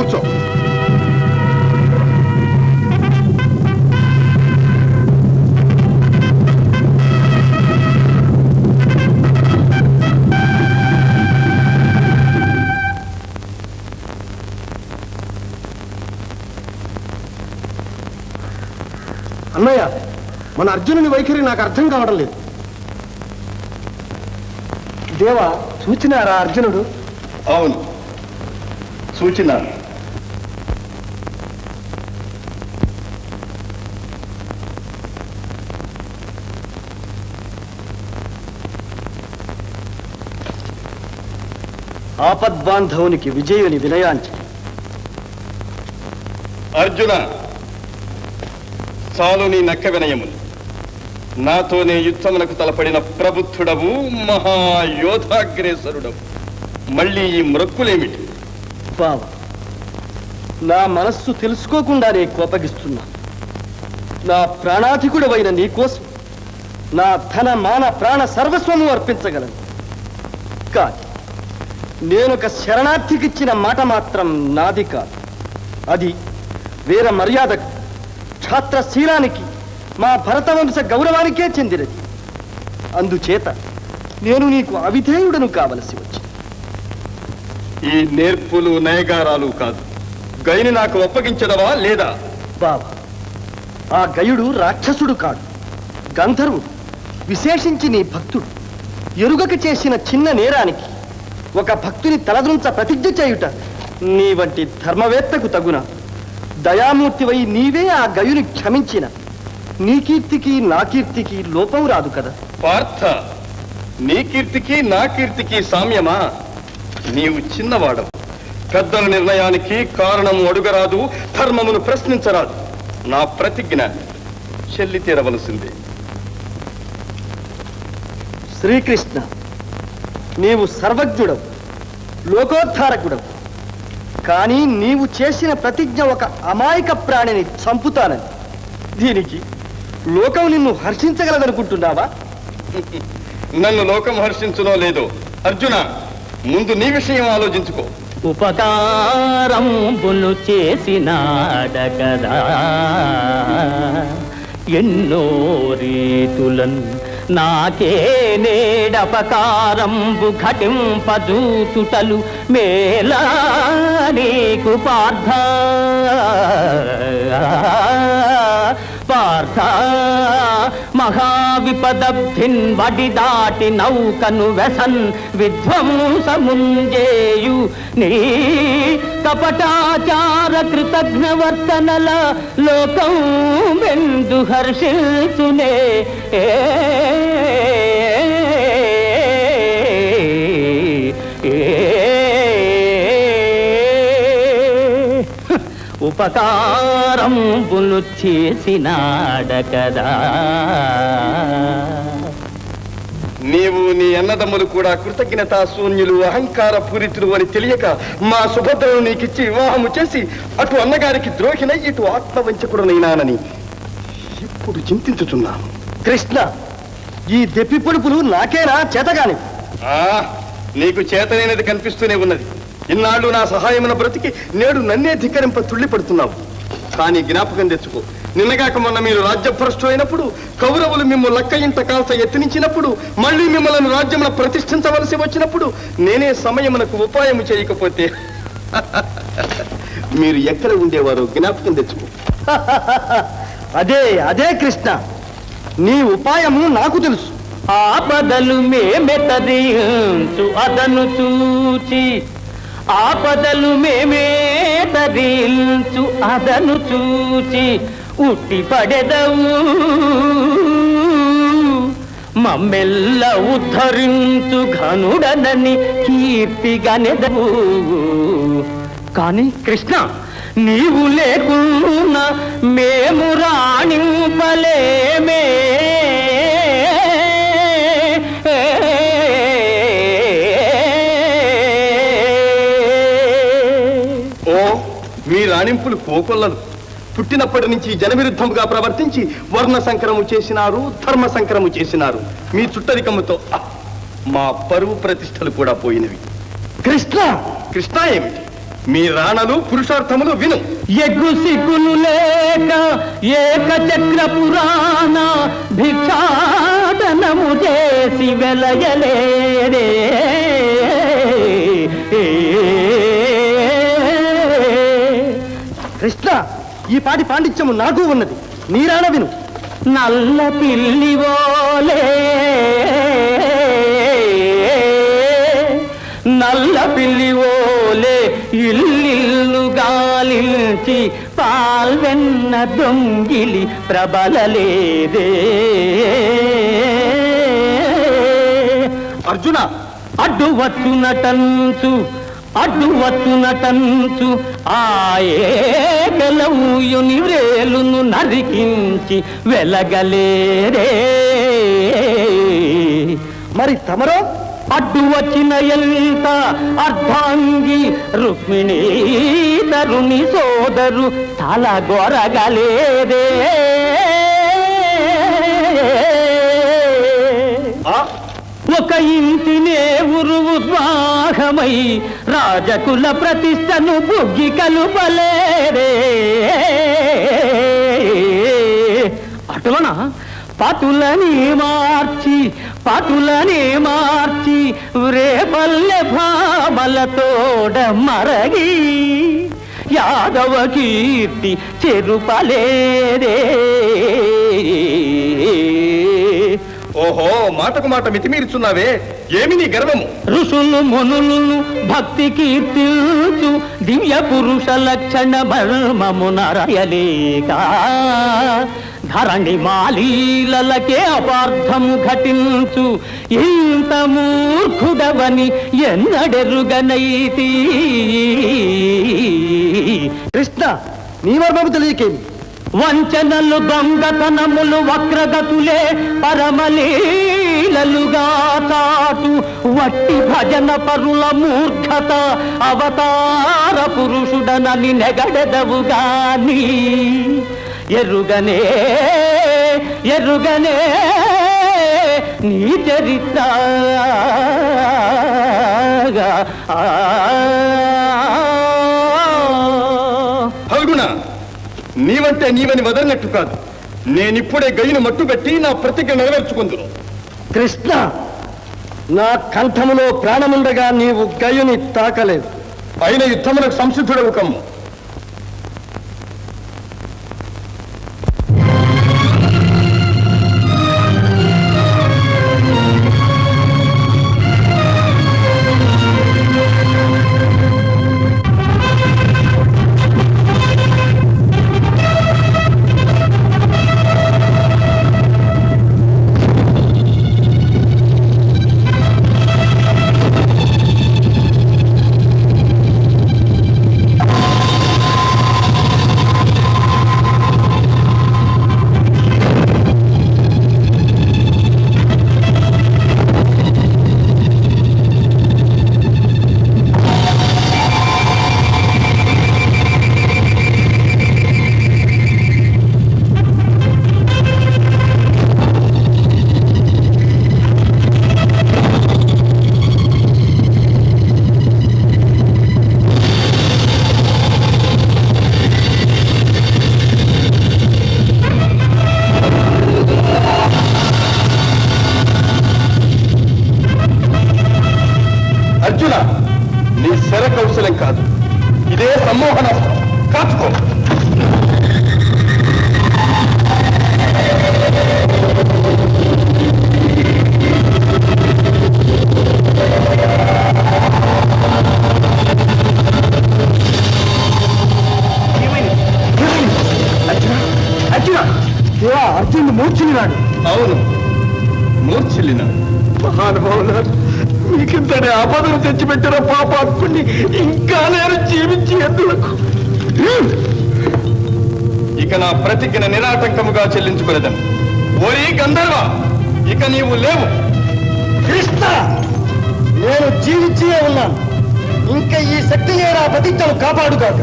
కూర్చో అన్నయ్య మన అర్జునుని వైఖరి నాకు అర్థం కావడం లేదు. దేవా చూచినారా అర్జునుడు? అవును. సూచన. ఆపద్బాంధవునికి విజయుని వినయాంచి. అర్జున చాలు నీ నక్క వినయములు. నాతోనే యుద్ధమునకు తలపడిన ప్రబుద్ధుడవు మహాయోధాగ్రేసరుడవు. మళ్ళీ ఈ మ్రొక్కులేమిటి బావ నా మనస్సు తెలుసుకోకుండానే కోపగిస్తున్నా. నా ప్రాణాధికుడవైన నీ కోసం నా ధన మాన ప్రాణ సర్వస్వము అర్పించగలను. కాదు నేనొక శరణార్థికిచ్చిన మాట మాత్రం నాది కాదు. అది వీర మర్యాదకు ఛాత్రశీలానికి మా భరతవంశ గౌరవానికే చెందినది. అందుచేత నేను నీకు అవిధేయుడను కావలసి వచ్చింది. ఈ నేర్పులు నయగారాలు కాదు. గైని నాకు ఒప్పగించదవా లేదా? బావ ఆ గయుడు రాక్షసుడు కాడు. గంధర్వుడు విశేషించి నీ భక్తుడు. ఎరుగక చేసిన చిన్న నేరానికి ఒక భక్తుని తలదృంచ ప్రతిజ్ఞ చేయుట. నీ వంటి ధర్మవేత్తకు తగున దయామూర్తివై నీవే ఆ గయుని క్షమించిన. నీ కీర్తికి నా కీర్తికి లోపం రాదు కదా. పార్థ నీ కీర్తికి నా కీర్తికి సామ్యమా? నీవు చిన్నవాడవు. పెద్దల నిర్ణయానికి కారణం అడుగరాదు ధర్మమును ప్రశ్నించరాదు. నా ప్రతిజ్ఞ చెల్లి తీరవలసిందే. శ్రీకృష్ణ నీవు సర్వజ్ఞుడవు లోకోద్ధారకుడవు. కానీ నీవు చేసిన ప్రతిజ్ఞ ఒక అమాయక ప్రాణిని చంపుతానని. దీనికి లోకం నిన్ను హర్షించగలదనుకుంటున్నావా? నన్ను లోకం హర్షించునో లేదో? అర్జున ముందు నీ విషయం ఆలోచించుకో. ఉపకారంబులు చేసినాడగదా? ఎన్నో రీతులన్ నాకే నేడపకారంబు ఘటింపదూచుటలు మేలా నీకు పార్థ. పార్థ. మహావిపదబ్ధిన్ వడి దాటి నౌకను వెసన్ విధ్వంసముంజేయు. నీ కపటాచార కృతజ్ఞవర్తనల లోకం వెందు హర్షిల్సునే ఏ ఉపకారం బులు చేసినాడ కదా నీవు నీ అన్నదమ్ములు కూడా కృతజ్ఞతా శూన్యులు అహంకార పూరితులు అని తెలియక మా సుభద్రను నీకిచ్చి వివాహము చేసి అటు అన్నగారికి ద్రోహినై ఇటు ఆత్మవంచకుడనైనానని ఇప్పుడు చింతించుచున్నాను. కృష్ణ ఈ దెప్పి పొడుపులు నాకేనా చేతగాని ఆ నీకు చేతనైనది కనిపిస్తూనే ఉన్నది. ఇన్నాళ్ళు నా సహాయమున బ్రతికి నేడు నన్నే ధిక్కరింప తుళ్ళిపడుతున్నావు. కానీ జ్ఞాపకం తెచ్చుకో. నిన్నగాక మొన్న మీరు రాజ్యభ్రష్టు అయినప్పుడు కౌరవులు మిమ్మల్ని లక్క ఇంట కాల్త ఎత్తినించినప్పుడు మళ్ళీ మిమ్మల్ని రాజ్యమున ప్రతిష్ఠించవలసి వచ్చినప్పుడు నేనే సమయమునకు ఉపాయము చేయకపోతే. మీరు ఎక్కడ ఉండేవారో జ్ఞాపకం తెచ్చుకో. అదే అదే కృష్ణ. నీ ఉపాయము నాకు తెలుసు. ఆపదలు మేమెతరించు అదను చూచి ఆపదలు మేమే తరించు అదను చూచి ఉట్టి పడెదవు. మమ్మెల్ల ఉద్ధరించు ఘనుడనని కీర్తిగనెదవు కానీ కృష్ణ నీవు లేకున్నా మేము రాణింపలేమే. రాణింపులు కోకొల్లలు. పుట్టినప్పటి నుంచి జనవిరుద్ధముగా ప్రవర్తించి వర్ణ సంకరము చేసినారు ధర్మ సంకరము చేసినారు. మీ చుట్టరికముతో మా పరువు ప్రతిష్టలు కూడా పోయినవి. కృష్ణ కృష్ణ ఏమిటి? మీ రాణలు పురుషార్థములు విను. ఎగ్గు సిగ్గులు లేక ఏక చక్ర పురాణ భిక్షాటనము చేసి వెలయలేదే. ఈ పాటి పాండిత్యము నాకు ఉన్నది. నీరాణ విను. నల్ల పిల్లివోలే నల్ల పిల్లివోలే ఇల్లిల్లు గాలించి పాల్వెన్న దొంగిలి ప్రబలలేదే. అర్జున! అడ్డు వచ్చునటంచు అడ్డు వచ్చునటంచు ఆయేగలవుయుని వేలును నరికించి వెలగలేరే. మరి తమరో? అడ్డు వచ్చిన ఎంత అర్ధాంగి రుక్మిణీ తరుణి సోదరు తల గొరగలేదే ఒక ఇంటినే ఉరువాహమై రాజకుల ప్రతిష్టను బుగ్గి కలుపలేరే అటువన? పతులని మార్చి పతులని మార్చి రేపల్లె భామలతోడ మరగి యాదవ కీర్తి చెరుపలేరే ఓహో మాటకు మాట మితిమీరుచున్నావే? ఏమి నీ గర్వము? ఋషులు మునులు భక్తి కీర్తించు దివ్య పురుష లక్షణ మర్మమునరయలేక ధరణి మాలీలకే అపార్థము ఘటించు ఇంత మూర్ఖుడవని ఎన్నడెరుగనైతి. కృష్ణ నీ మర్మము తెలియకేమి? వంచనలు దొంగతనములు వక్రగతులే పరమలీలలుగా తాటు వట్టి భజన పరుల మూర్ఖత అవతార పురుషుడనని నెగడెదవు గాని ఎరుగనే ఎరుగనే నీ చరిత్ర. నీవంటే నీవని వదలనట్టు కాదు. నేనిప్పుడే గయ్యను మట్టుబెట్టి నా ప్రతిజ్ఞ నెరవేర్చుకుందును. కృష్ణ నా కంఠములో ప్రాణముండగా నీవు గయుని తాకలేదు. అయిన యుద్ధములకు సంసిద్ధుడవు కమ్ము. దేవా అర్జునుడు మూర్చున్నాడు అవును. మూర్ఛిల్లిన మహానుభావులారు మీకింతటి ఆపదలు తెచ్చిపెట్టిన పాపాత్ముని ఇంకా నేను జీవించి ఎందులకు? ఇక నా ప్రతిజ్ఞ నిరాటంకముగా చెల్లించుకునేదను. ఓరి గంధర్వ ఇక నీవు లేవు. కృష్ణ నేను జీవించే ఉన్నాను. ఇంకా ఈ శక్తి నా ప్రతిజ్ఞను కాపాడుగాక.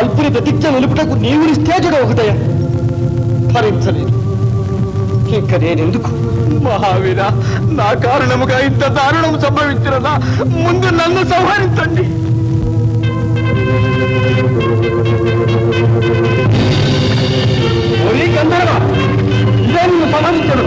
అల్పుని ప్రతిజ్ఞ నిలుపుటకు నీవు నిస్తేజుడు ఒకదయ భరించలేదు. ఇంక నేనెందుకు? మహావీర నా కారణముగా ఇంత దారుణం సంభవించినదా? ముందు నన్ను సంహరించండి. ఒరి ఇదే నిన్ను సంహరించడు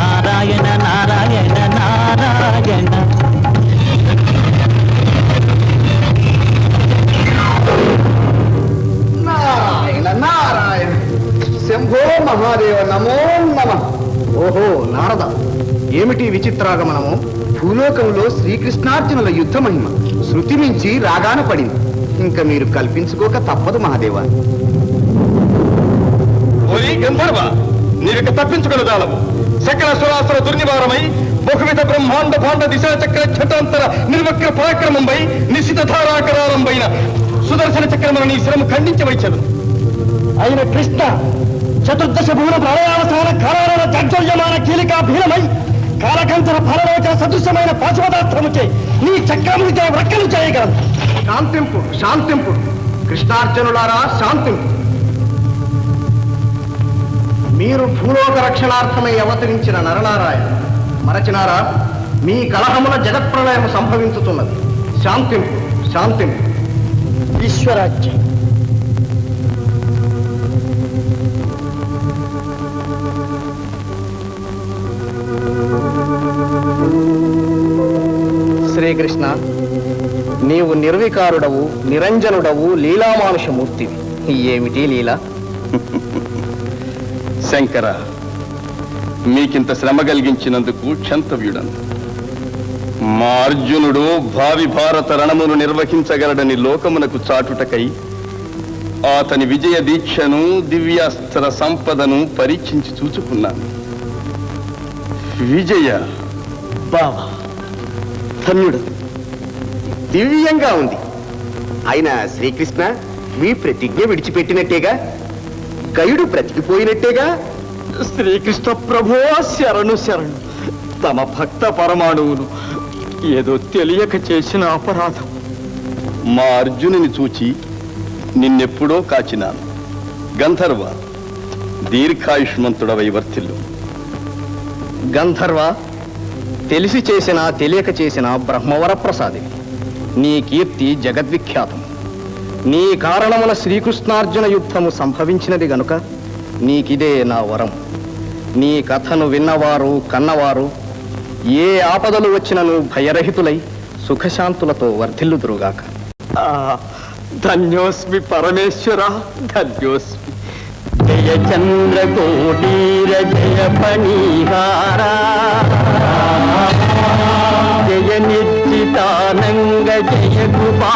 నారాయణ నారాయణ నారాయణ. నారాయణ శంభో మహాదేవ నమో నమ. ఓహో నారద. ఏమిటి విచిత్రాగమనము? భూలోకంలో శ్రీకృష్ణార్జునుల యుద్ధ మహిమ. శృతి మించి రాగాన పడింది. ఇంకా మీరు కల్పించుకోక తప్పదు మహాదేవ. నీవిక తప్పించుకొనదాలవు సకల సురాసుర దుర్నివారమై బహువిధ బ్రహ్మాండ భాండ దిశా చక్ర ఛటాంతర నిర్వక్ర పరాక్రమంపై నిశ్చిత ధారాకరాలంపైన సుదర్శన చక్రమున నీ శ్రమ ఖండించవచ్చదు అయిన కృష్ణ చతుర్దశ భువన ప్రళయావసాన కాలాల జాజ్వల్యమాన కీలికా భీనమై కాలకంచన సదృశ్యమైన సదృశమైన పాశుపదార్థముచే నీ చక్రములు వ్రక్కలు చేయగలదు శాంతింపు శాంతింపు. కృష్ణార్జునులారా శాంతింపు. మీరు భూలోక రక్షణార్థమై అవతరించిన నరనారాయణ మరచినారా? మీ కలహముల జగత్ప్రళయం సంభవించుతున్నది. శాంతింపు శాంతింపు. ఈశ్వరాజ్యం శ్రీకృష్ణ నీవు నిర్వికారుడవు నిరంజనుడవు లీలామానుషమూర్తివి. ఏమిటి లీల? శంకర మీకింత శ్రమ కలిగించినందుకు క్షంతవ్యుడను. మా అర్జునుడు భావి భారత రణమును నిర్వహించగలడని లోకమునకు చాటుటకై అతని విజయ దీక్షను దివ్యాస్త్ర సంపదను పరీక్షించి చూచుకున్నాను. విజయ. బావా ధన్యుడు. దివ్యంగా ఉంది. అయినా శ్రీకృష్ణ మీ ప్రతిజ్ఞ విడిచిపెట్టినట్టేగా? గయుడు బ్రతికిపోయినట్టేగా? శ్రీకృష్ణ ప్రభో శరణు శరణు. తమ భక్త పరమాణువును ఏదో తెలియక చేసిన అపరాధం. మా అర్జునుని చూచి నిన్నెప్పుడో కాచినాను. గంధర్వ దీర్ఘాయుష్మంతుడవై వర్తిల్లు. గంధర్వ తెలిసి చేసిన తెలియక చేసిన బ్రహ్మవర ప్రసాది నీ కీర్తి జగద్విఖ్యాతం. నీ కారణమున శ్రీకృష్ణార్జున యుద్ధము సంభవించినది గనుక నీకిదే నా వరం. నీ కథను విన్నవారు కన్నవారు ఏ ఆపదలు వచ్చినను భయరహితులై సుఖశాంతులతో వర్ధిల్లుదురుగాక. ధన్యోస్మి పరమేశ్వర ధన్యోస్మి. జయ చంద్రకోటీర జయ పణిహారా జయ నిర్జితానంగ జయ కృపా